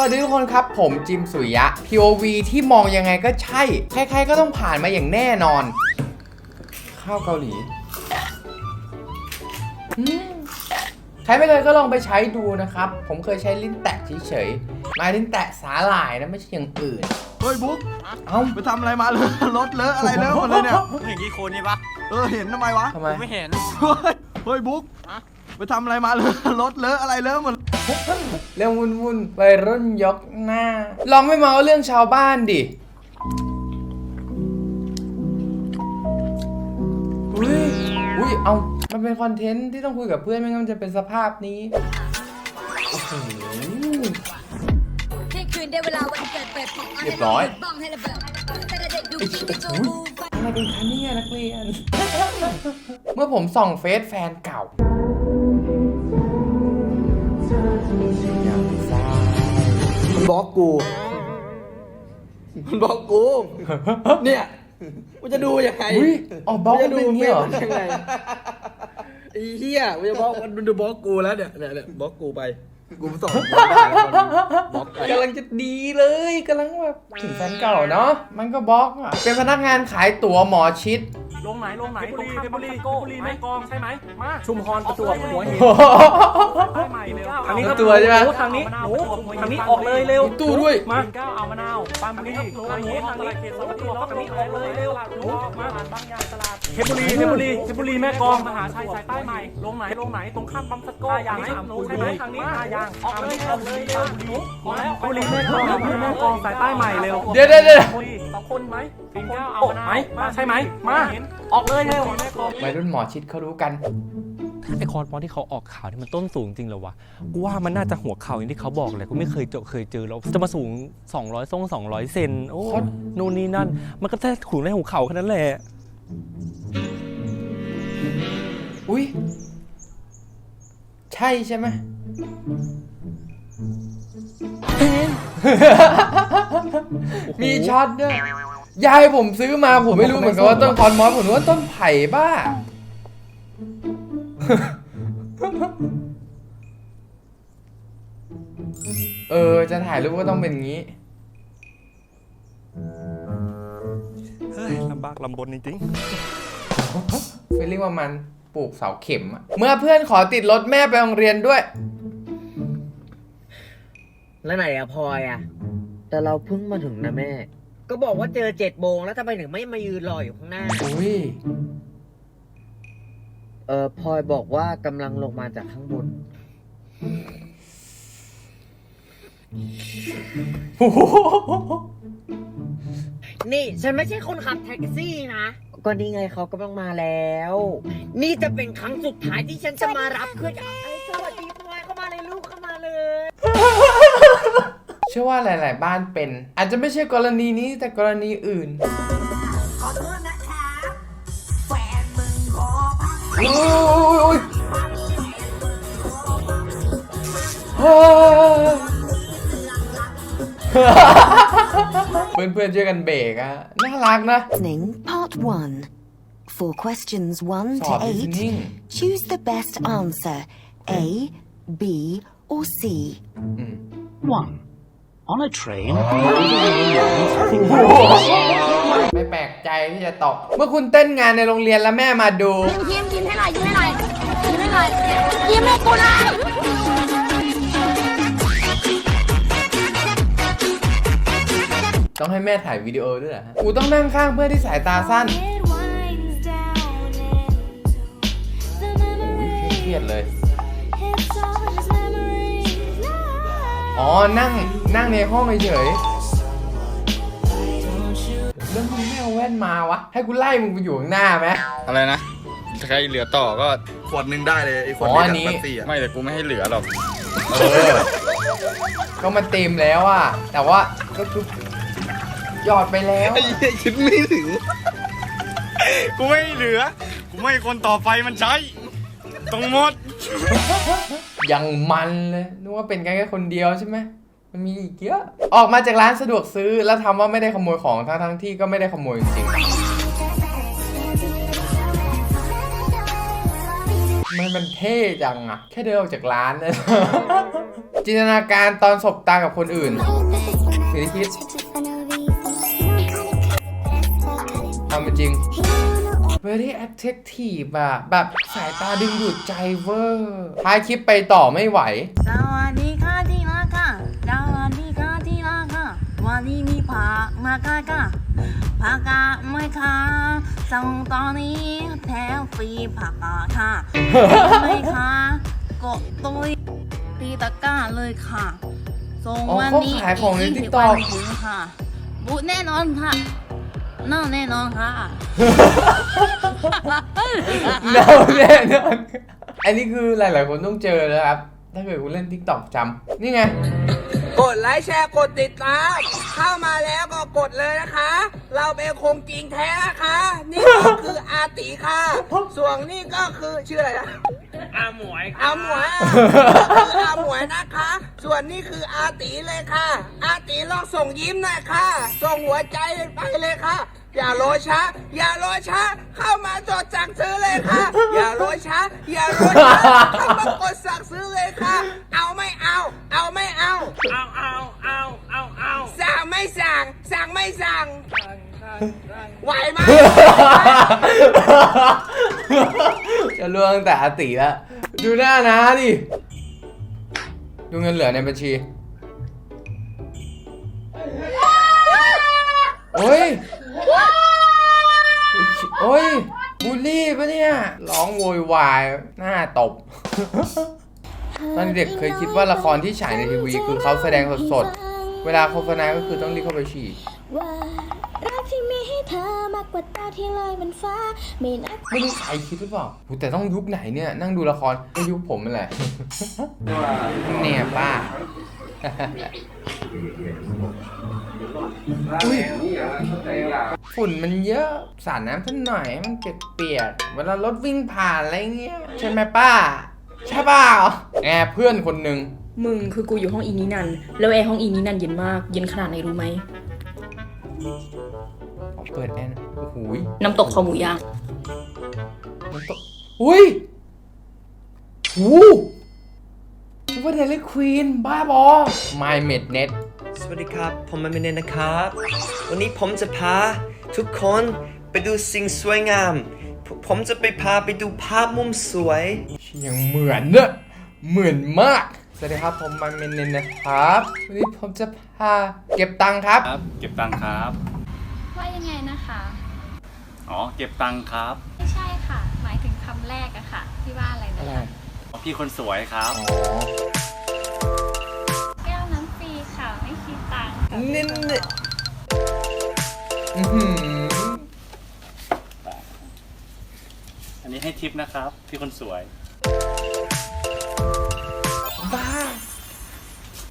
วัสดีทุกคนครับ ผมจิมสุริยะ POV ที่มองยังไงก็ใช่ ใครๆก็ต้องผ่านมาอย่างแน่นอน ข้าวเกาหลีอืมใครไม่เคยก็ลองไปใช้ดูนะครับ ผมเคยใช้ลิ้นแตะเฉยๆหมายลิ้นแตะสาหร่ายนะ ไม่ใช่อย่างอื่น เฮ้ยบุ๊กเอ้าไปทำอะไรมาเลยรถเลอะอะไรเลอะหมดเลยเนี่ยเห็นกี่คนนี่ปะเออเห็นทำไมวะทำไมกูไม่เห็นเฮ้ยเฮ้ยบุ๊กฮะไปทำอะไรมาเลยรถเลอะอะไรเลอะหมด เรื่องวุ่นวุ่นๆไปรุ่นยกหน้า ลองไม่เมาเรื่องชาวบ้านดิอุ้ยอุ้ยเอามันเป็นคอนเทนต์ที่ต้องคุยกับเพื่อนไม่งั้นมันจะเป็นสภาพนี้โอ้โหเที่ยงคืนได้เวลาวันเกิดเปิดผมเรียบร้อยบ้องให้ระเบิดแต่เด็กดูไอ้คิดโอ้จะโหจูบอะไรกันคะเนี่ยนักเรียน เมื่อผมส่องเฟซแฟนเก่า บล็อกกู มันบล็อกกู เนี่ยมันจะดูยังไงอุ้ยอ๋อบล็อกมันเป็นอย่างนี้เหรอมัจะดูฟซมันยังไงไอ้เหี้ยมันจะบล็อกมันดูบล็อกกูแล้วเนี่ยเนี่ยเนี่ยบล็อกกูไป กูส่งบล็อกได้บล็อกไปกำลังจะดีเลยกำลังแบบถึงแฟนเก่าเนาะมันก็บล็อกอะเป็นพนักงานขายตั๋วหมอชิดลงไหนลงไหนตรงข้ามบังสโก้แม่กองใช่ไหมมาชุมพรประจวบหัวหินใต้ใหม่เร็วทางนี้ตัวใช่ไหมทางนี้หนูทางนี้ออกเลยเร็วมีตู้ด้วยมาก้าวเอามะนาวปามบุรีทางนี้ทางนี้เขตสวัสดิ์ทางนี้ออกเลยเร็วหนูมาบางยางตลาดเพชรบุรีเพชรบุรีเพชรบุรีแม่กองมหาชัยสายใต้ใหม่ลงไหนลงไหนตรงข้ามบังสโก้ยางหนูใช่ไหมทางนี้ทางยางออกเลยออกเลยหนูมาแล้วบุรีแม่กองแม่กองสายใต้ใหม่เร็วเดี๋ยวเดี๋ยวเดี๋ยวคนสองคนไหมปิงเก้าเอาไหมมาใช่ไหมมาออกเลยเร็ววัยรุ่นหมอชิดเขารู้กันไอคอนฟอนที่เขาออกข่าวที่มันต้นสูงจริงเหรอวะ กูว่ามันน่าจะหัวเข่าอย่างที่เขาบอกเลยกูไม่เคยเจอเคยเจอแล้วจะมาสูง 200ทรง200 เซน โอ้โคตรนู่นนี่นั่น มันก็แค่ขูดในหัวเข่าแค่นั้นแหละ อุ้ย ใช่ใช่ไหม มีช็อตด้วยยายผมซื้อมาผมไม่รู้เหมือนกันว่าต้นคอนมอสผมนึกว่าต้นไผ่บ้า เออ จะถ่ายรูปก็ต้องเป็นงี้ เฮ้ยลำบากลำบนจริงฟีลลิ่งว่ามันปลูกเสาเข็มอะเมื่อเพื่อนขอติดรถแม่ไปโรงเรียนด้วย แล้วไหนอะพลอยอะแต่เราเพิ่งมาถึงนะแม่ ก็บอกว่าเจอเจ็ดโมงแล้วทำไมถึงไม่มายืนรออยู่ข้างหน้า อุ้ย เออพลอยบอกว่ากำลังลงมาจากข้างบน โอ้โหนี่ฉันไม่ใช่คนขับแท็กซี่นะ ก็นี่ไงเขากำลังมาแล้ว นี่จะเป็นครั้งสุดท้ายที่ฉันจะมารับเพื่อน เชื่อว่าหลาย ๆ บ้านเป็น อาจจะไม่ใช่กรณีนี้แต่กรณีอื่นขอโทษนะคะแฟนมึงขอพักอุ้ยโอ้ยเพื่อนเพื่อนๆช่วยกันเบรกอะน่ารักนะ Listening Part 1. For questions 1ส to eight choose the best answer A, B, or C. อืม One. On a train, ไม่แปลกใจที่จะตอบเมื่อคุณเต้นงานในโรงเรียนแล้วแม่มาดู ยิ้มยิ้มให้หน่อยยิ้มให้หน่อยยิ้มให้หน่อยยิ้มให้กูหน่อยต้องให้แม่ถ่ายวิดีโอด้วยเหรอฮะกูต้องนั่งข้างเพื่อนที่สายตาสั้นโอ้ยเครียดเลย อ๋อ นั่ง นั่งในห้องเฉยๆแล้วมึงไม่เอาแว่นมาวะ ให้กูไล่มึงไปอยู่ข้างหน้าไหมอะไรนะใครเหลือต่อก็ ขวดหนึ่งได้เลยไอ้ขวดอ๋ออันนี้จากแป๊บซี่อะไม่แต่กูไม่ให้เหลือหรอกเออ ก็มันเต็มแล้วอะแต่ว่าก็คือหยอดไปแล้ว ไอ้เหี้ยคิดไม่ถึง กูไม่ให้เหลือ กูไม่ให้คนต่อไปมันใช้ ต้องหมด ยังมันเลยนึกว่าเป็นกันแค่คนเดียวใช่ไหมมันมีอีกเยอะ ออกมาจากร้านสะดวกซื้อแล้วทำว่าไม่ได้ขโมยของทั้งทั้งๆที่ก็ไม่ได้ขโมยจริงๆมันมันเท่จังอะแค่เดินออกจากร้านนะจินตนาการตอนสบตากับคนอื่นหรือคิดทำเป็นจริง very attractive อะแบบสายตาดึงดูดใจเวอร์ท้ายคลิปไปต่อไม่ไหว สวัสดีค่ะที่รักค่ะสวัสดีค่ะที่รักค่ะ วันนี้มีผักมาค่ะค่ะผักกาดไหม่ค่ะส่งตอนนี้แถมฟรีผักกาดค่ะไม่ค่ะกดตุ้ยตีตะกร้าเลยค่ะส่งอ๋อวันนี้เขาขายของในกยี่สิบ TikTok วันถึงค่ะ บุแน่นอนค่ะ น่าแน่นอนค่ะเราแน่นอนอันนี้คือหลาย ๆ คนต้องเจอนะครับ ถ้าเกิดคุณเล่น TikTok จำนี่ไง กดไลค์แชร์กดติดตามเข้ามาแล้วก็กดเลยนะคะ เราเป็นคงจริงแท้นะคะ นี่ก็คืออาติค่ะ ส่วนนี่ก็คือชื่ออะไรนะอาหมวยอาหมวยก็คืออาหมวยนะคะ ส่วนนี่คืออาติเลยค่ะ อา ติลองส่งยิ้มหน่อยค่ะ ส่งหัวใจไปเลยค่ะ อย่ารอช้า อย่ารอช้า เข้ามาจดสั่งซื้อเลยค่ะ อย่ารอช้า อย่ารอช้าเข้ามากดสั่งซื้อเลยค่ะ เอาไม่เอา เอาไม่เอา เอาเอาเอาเอาเอาสั่งไม่สั่ง สั่งไม่สั่ง ไหวไหม จะล่วงตั้งแต่อาติแล้ว ดูหน้านะดิ ดูเงินเหลือในบัญชี โอ้ยโอ้ยบูลลี่ปะเนี่ยร้องโวยวายหน้าตบ ตอนเด็กเคยคิดว่าละครที่ฉายในทีวีคือเขาแสดงสดๆ เวลาโฆษณาก็คือต้องรีบเข้าไปฉี่ว่ารักที่มีให้เธอมากกว่าตาที่ลอยบนฟ้าไม่นับไม่รู้ใครคิดหรือเปล่าแต่ต้องยุคไหนเนี่ยนั่งดูละครก็ยุคผมนั่นแหละเนี่ยป้า ฝุ่นมันเยอะสาดน้ำสักหน่อยให้มันเปียกๆเวลารถวิ่งผ่านอะไรเงี้ยใช่ไหมป้า ใช่เปล่าแอบเพื่อนคนหนึ่งมึงคือกูอยู่ห้องอีนี้นันแล้วแอร์ห้องอีนี้นันเย็นมาก เย็นขนาดไหนรู้ไหมเปิดแอร์นะโอ้โหยน้ำตกคอหมูย่าง มันตกอุ้ยหู นึกว่าเดลิควีนบ้าบอ My m e d Net สวัสดีครับ ผมมาเมเนนนะครับ วันนี้ผมจะพาทุกคนไปดูสิ่งสวยงาม ผมผมจะไปพาไปดูภาพมุมสวย ยังเหมือนเนอะเหมือนมาก สวัสดีครับผมมันเมนเนนนะครับ วันนี้ผมจะพาเก็บตังค์ครับ ครับ เก็บตังค์ครับ ว่ายังไงนะคะ อ๋อ เก็บตังค์ครับ ไม่ใช่ค่ะ หมายถึง พี่คนสวยครับอ๋อแก้วน้ำฟรีค่ะ ไม่คิดตังค์นิ่นอื้อหืออันนี้ให้ทิปนะครับ พี่คนสวย บ้า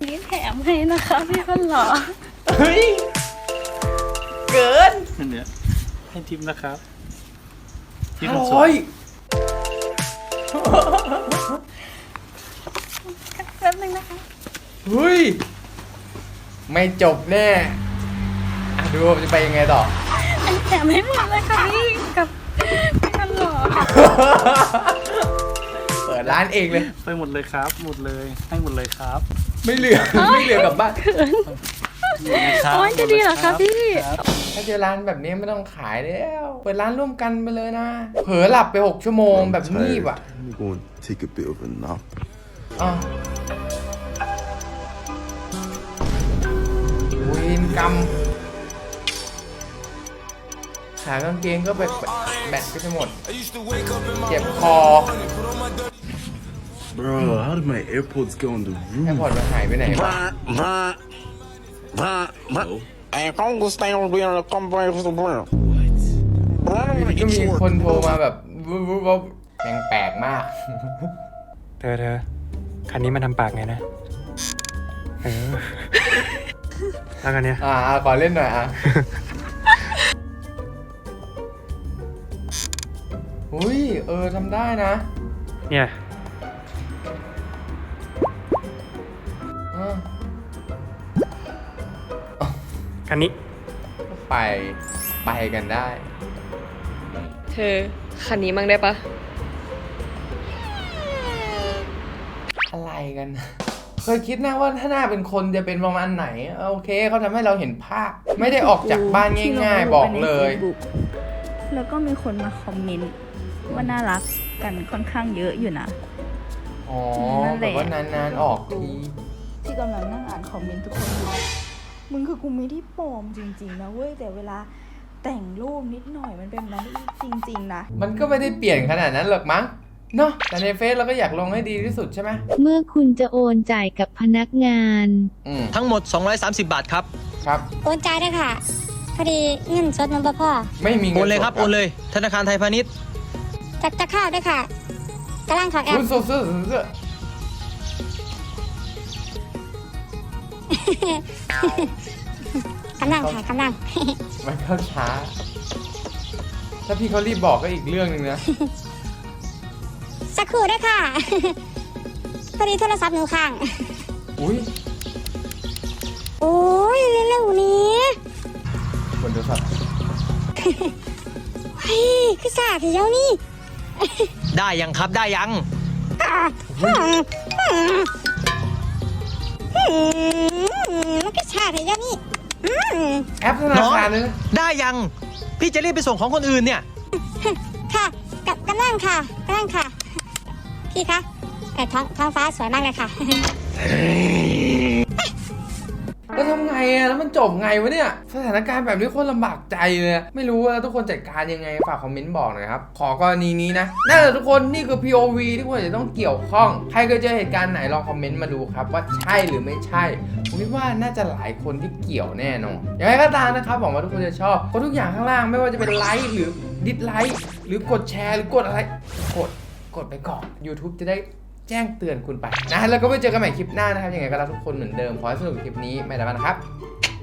นี่แถมให้นะคะพี่คนหล่อเฮ้ย เกินอันเนี้ยให้ทิปนะครับ พี่ห้าคนสร้วอยย แป๊บนึงนะคะ เฮ้ย ไม่จบแน่อะดูว่ามันจะไปยังไงต่อ อันแถมให้หมดเลยค่ะพี่กับพี่คนหล่อเปิดร้านเองเลย ไปหมดเลยครับ หมดเลย ให้หมดเลยครับไม่เหลือ ไม่เหลือกลับบ้านครับโอ้ยจะดีเหรอคะพี่ถ้าเจอร้านแบบนี้ไม่ต้องขายแล้ว เปิดร้านร่วมกันไปเลยนะ เผลอหลับไป 6 ชั่วโมงแบบงีบอะ I'm going to take a bit of a nap อะเวินกรรมขากางเกงก็ไปแบตก็จะหมด เจ็บคอ Bro how did my AirPods go in the แอ room ร์พอร์ตมันหายไปไหนวะก็มีคนโทรมาแบบวุบวุบวุบแม่งแปลกมาก เธอเธอ คันนี้มันทำปากไงนะเออแล้วกันเนี้ยอ่าอ่าขอเล่นหน่อยอะอุ้ยเออทำได้นะเนี่ยอะคันนี้ไปไปกันได้ เธอคันนี้มั่งได้ปะ กัน เคยคิดนะว่าถ้าหน้าเป็นคนจะเป็นประมาณไหน โอเคเขาทำให้เราเห็นภาพ ไม่ได้ออกจากบ้านง่ายๆ บอกเลยแล้วก็มีคนมาคอมเมนต์ว่าน่ารักกันค่อนข้างเยอะอยู่นะ อ๋อนั่นแหแบละบว่านานๆออกทีที่กำลังนั่งอ่านคอมเมนต์ทุกคนอยู่ มึงคือกูไม่ได้ปลอมจริงๆนะเว้ย แต่เวลาแต่งรูปนิดหน่อยมันเป็นแบบนั้นจริง ๆ นะ มันก็ไม่ได้เปลี่ยนขนาดนั้นหรอกมั้ง เนาะแต่ในเฟซเราก็อยากลงให้ดีที่สุดใช่ไหมเมื่อคุณจะโอนจ่ายกับพนักงาน อืมทั้งหมด 230 บาทครับ ครับ โอนจ่ายได้ค่ะ พอดีเงินสดมันบ่พอไม่มีโอเงินนเลยครับ โอนเลย ธนาคารไทยพาณิชย์ จักจะข้าวด้วยค่ะกำลังของแอคุณปสู้สู้สู้กำลังค่ะกำลัง มันเข้าช้า ถ้าพี่เขารีบบอกก็อีกเรื่องหนึ่งนะ สักครู่ด้วยค่ะ พอดีโทรศัพท์หนูค้าง อุ้ยโอ้ยเร็วๆนี้บนโทรศัพท์เฮ้ยคือสาทีเดียวนี่ได้ยังครับได้ยังมันก็ชาทีเดียวนี่แอปธนาคารเลยนะได้ยัง พี่จะรีบไปส่งของคนอื่นเนี่ย ค่ะกับกำลังค่ะกำลังค่ะ พี่คะแต่ท้องท้องฟ้าสวยมากเลยค่ะ แล้วทำไงอะแล้วมันจบไงวะเนี่ย สถานการณ์แบบนี้โคนลำบากใจเลยอะไม่รู้ว่าทุกคนจัดการยังไง ฝากคอมเมนต์บอกหน่อยครับ ขอกรณีนี้นะนั่นแหละทุกคน นี่คือ POV ที่ควรจะต้องเกี่ยวข้อง ใครเคยเจอเหตุการณ์ไหนลองคอมเมนต์มาดูครับ ว่าใช่หรือไม่ใช่ ผมคิดว่าน่าจะหลายคนที่เกี่ยวแน่นอนอย่างไรก็ตามนะครับหวังว่าทุกคนจะชอบกดทุกอย่างข้างล่างไม่ว่าจะเป็นไลค์หรือดิสไลค์หรือกดแชร์หรือกดอะไร กด กดไปก่อน YouTube จะได้แจ้งเตือนคุณไปนะแล้วก็ไปเจอกันใหม่คลิปหน้านะครับยังไงก็รักทุกคนเหมือนเดิมขอให้สนุกกับคลิปนี้ไม่ได้บ้านะครับ